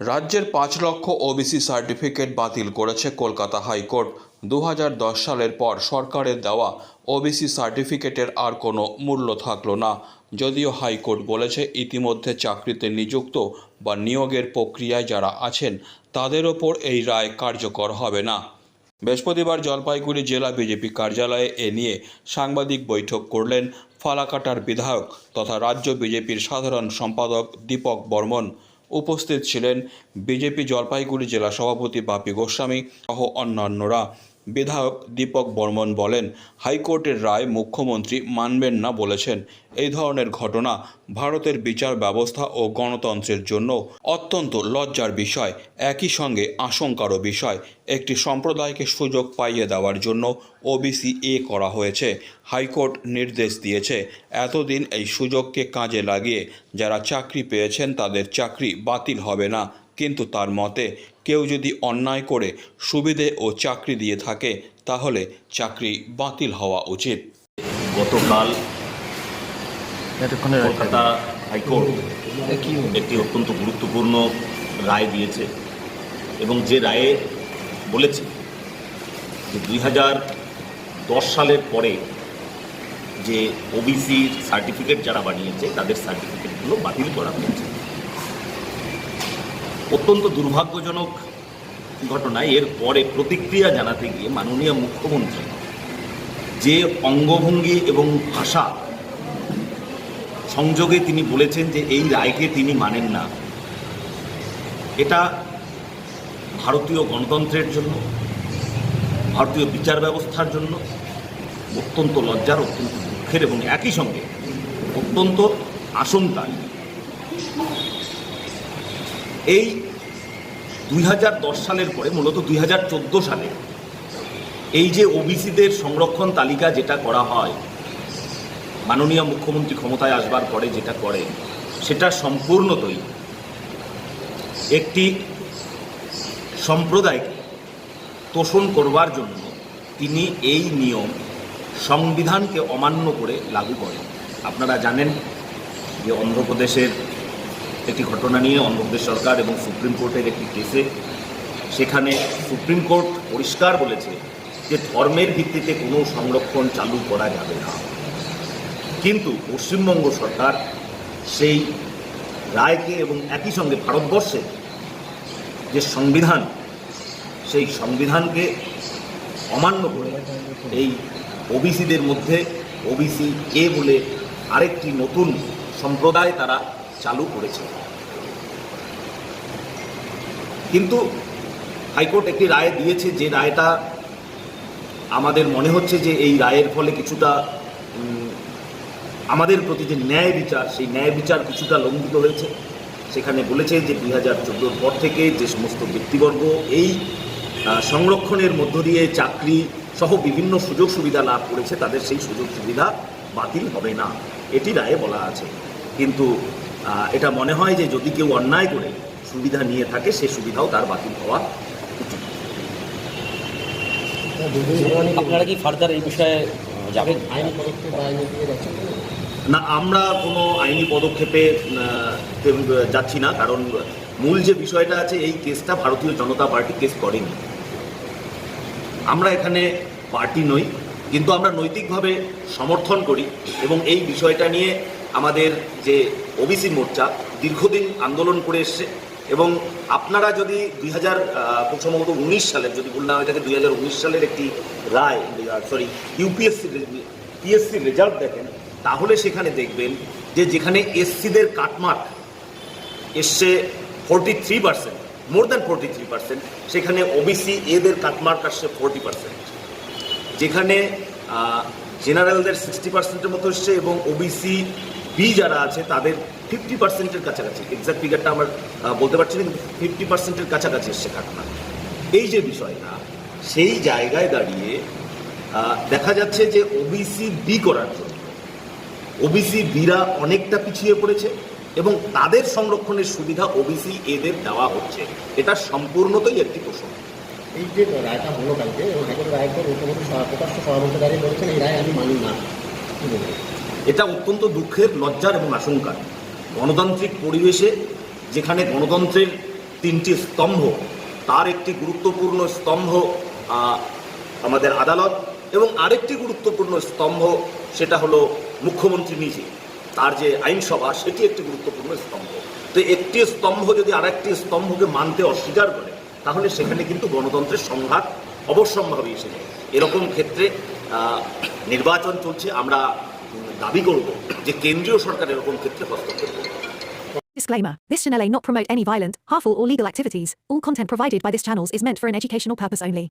রাজ্যের পাঁচ লক্ষ ওবিসি সার্টিফিকেট বাতিল করেছে কলকাতা হাইকোর্ট। দু হাজার দশ সালের পর সরকারের দেওয়া ওবিসি সার্টিফিকেটের আর কোনো মূল্য থাকল না। যদিও হাইকোর্ট বলেছে ইতিমধ্যে চাকরিতে নিযুক্ত বা নিয়োগের প্রক্রিয়ায় যারা আছেন, তাদের ওপর এই রায় কার্যকর হবে না। বৃহস্পতিবার জলপাইগুড়ি জেলা বিজেপি কার্যালয়ে এ নিয়ে সাংবাদিক বৈঠক করলেন ফালাকাটার বিধায়ক তথা রাজ্য বিজেপির সাধারণ সম্পাদক দীপক বর্মন। উপস্থিত ছিলেন বিজেপি জলপাইগুড়ি জেলা সভাপতি বাপি গোস্বামী সহ অন্যান্যরা। বিধায়ক দীপক বর্মন বলেন, হাইকোর্টের রায় মুখ্যমন্ত্রী মানবেন না বলেছেন। এই ধরনের ঘটনা ভারতের বিচার ব্যবস্থা ও গণতন্ত্রের জন্য অত্যন্ত লজ্জার বিষয়, একই সঙ্গে আশঙ্কারও বিষয়। একটি সম্প্রদায়কে সুযোগ পাইয়ে দেওয়ার জন্য ওবিসি এ করা হয়েছে। হাইকোর্ট নির্দেশ দিয়েছে, এতদিন এই সুযোগকে কাজে লাগিয়ে যারা চাকরি পেয়েছেন তাদের চাকরি বাতিল হবে না। কিন্তু তার মতে কেউ যদি অন্যায় করে সুবিধে ও চাকরি দিয়ে থাকে তাহলে চাকরি বাতিল হওয়া উচিত। গতকাল কলকাতা হাইকোর্ট একটি অত্যন্ত গুরুত্বপূর্ণ রায় দিয়েছে এবং যে রায়ে বলেছে যে দুই হাজার দশ সালের পরে যে ওবিসির সার্টিফিকেট যারা বানিয়েছে তাদের সার্টিফিকেটগুলো বাতিল করা হয়েছে। অত্যন্ত দুর্ভাগ্যজনক ঘটনা। এর পরে প্রতিক্রিয়া জানাতে গিয়ে মাননীয় মুখ্যমন্ত্রী যে অঙ্গভঙ্গি এবং ভাষা সংযোগে তিনি বলেছেন যে এই রায়কে তিনি মানেন না, এটা ভারতীয় গণতন্ত্রের জন্য, ভারতীয় বিচার ব্যবস্থার জন্য অত্যন্ত লজ্জার, অত্যন্ত দুঃখের এবং একই সঙ্গে অত্যন্ত আশঙ্কার। এই দুই হাজার দশ সালের পরে, মূলত দুই হাজার চোদ্দ সালে, এই যে ওবিসিদের সংরক্ষণ তালিকা যেটা করা হয়, মাননীয় মুখ্যমন্ত্রী ক্ষমতায় আসবার পরে যেটা করে, সেটা সম্পূর্ণতই একটি সম্প্রদায়কে তোষণ করবার জন্য তিনি এই নিয়ম সংবিধানকে অমান্য করে লাগু করেন। আপনারা জানেন যে অন্ধ্রপ্রদেশের একটি ঘটনা নিয়ে অন্ধ্রপ্রদেশ সরকার এবং সুপ্রিম কোর্টের একটি কেসে সেখানে সুপ্রিম কোর্ট পরিষ্কার বলেছে যে ধর্মের ভিত্তিতে কোনো সংরক্ষণ চালু করা যাবে না। কিন্তু পশ্চিমবঙ্গ সরকার সেই রায়কে এবং একই সঙ্গে ভারতবর্ষের যে সংবিধান, সেই সংবিধানকে অমান্য করে এই ওবিসিদের মধ্যে ওবিসি এ বলে আরেকটি নতুন সম্প্রদায় তারা চালু করেছে। কিন্তু হাইকোর্ট একটি রায় দিয়েছে, যে রায়টা আমাদের মনে হচ্ছে যে এই রায়ের ফলে কিছুটা আমাদের প্রতি যে ন্যায় বিচার, সেই ন্যায় বিচার কিছুটা লঙ্ঘিত হয়েছে। সেখানে বলেছে যে দুই হাজার চোদ্দোর পর থেকে যে সমস্ত ব্যক্তিবর্গ এই সংরক্ষণের মধ্য দিয়ে চাকরি সহ বিভিন্ন সুযোগ সুবিধা লাভ করেছে, তাদের সেই সুযোগ সুবিধা বাতিল হবে না। এটি রায়ে বলা আছে। কিন্তু এটা মনে হয় যে যদি কেউ অন্যায় করে সুবিধা নিয়ে থাকে সে সুবিধাও তার বাতিল হওয়া উচিত। আপনারা কি ফার্দার এই বিষয়ে যাবেন? আইনি পদক্ষেপ বা আইনি দিকে যাচ্ছেন তো? না আমরা কোনো আইনি পদক্ষেপে যাচ্ছি না কারণ মূল যে বিষয়টা আছে এই কেসটা ভারতীয় জনতা পার্টি কেস করেনি। আমরা এখানে পার্টি নই কিন্তু আমরা নৈতিকভাবে সমর্থন করি এবং এই বিষয়টা নিয়ে আমাদের যে ওবিসি মোর্চা দীর্ঘদিন আন্দোলন করে এসছে এবং আপনারা যদি দুই হাজার সম্ভবত উনিশ সালের যদি ভুল না হয়ে থাকে, দুই হাজার উনিশ সালের একটি রায় সরি ইউপিএসসি পিএসসির রেজাল্ট দেখেন, তাহলে সেখানে দেখবেন যে যেখানে এসসিদের কাটমার্ক এসছে forty three percent more than forty three percent সেখানে ওবিসি এদের কাটমার্ক আসছে ফোরটি পার্সেন্ট যেখানে জেনারেলদের সিক্সটি পার্সেন্টের মতো এসছে এবং ওবিসি বি যারা আছে, তাদের ফিফটি পার্সেন্টের কাছাকাছি। এক্সাক্ট ফিগারটা আমার বলতে পারছি না, কিন্তু ফিফটি পার্সেন্টের কাছাকাছি এসছে কাটমার্ক এই যে বিষয়টা, সেই জায়গায় দাঁড়িয়ে দেখা যাচ্ছে যে ওবিসি বি করার জন্য ওবিসি বিরা অনেকটা পিছিয়ে পড়েছে এবং তাদের সংরক্ষণের সুবিধা ওবিসি এদের দেওয়া হচ্ছে। এটা সম্পূর্ণতই একটি প্রশ্ন। এই যে রায়টা হলো কালকে, এবং পর মুখ্যমন্ত্রী প্রকাশ্য সভাপতি দাঁড়িয়ে বলেছেন, এই রায় আমি মানি না। এটা অত্যন্ত দুঃখের, লজ্জার এবং আশঙ্কার। গণতান্ত্রিক পরিবেশে যেখানে গণতন্ত্রের তিনটি স্তম্ভ, তার একটি গুরুত্বপূর্ণ স্তম্ভ আমাদের আদালত, এবং আরেকটি গুরুত্বপূর্ণ স্তম্ভ, সেটা হলো মুখ্যমন্ত্রী নিজে। তার যে আইনসভা, সেটি একটি গুরুত্বপূর্ণ স্তম্ভ। তো একটি স্তম্ভ যদি আরেকটি স্তম্ভকে মানতে অস্বীকার করে, তাহলে সেখানে কিন্তু গণতন্ত্রের সংঘাত অবশ্যম্ভাবী এসে যায় এরকম ক্ষেত্রে নির্বাচন চলছে, আমরা দাবি করব যে কেন্দ্রীয় সরকার এরকম ক্ষেত্রে হস্তক্ষেপ করবে Disclaimer This channel may not promote any violent, harmful, or legal activities. All content provided by this channel is meant for an educational purpose only.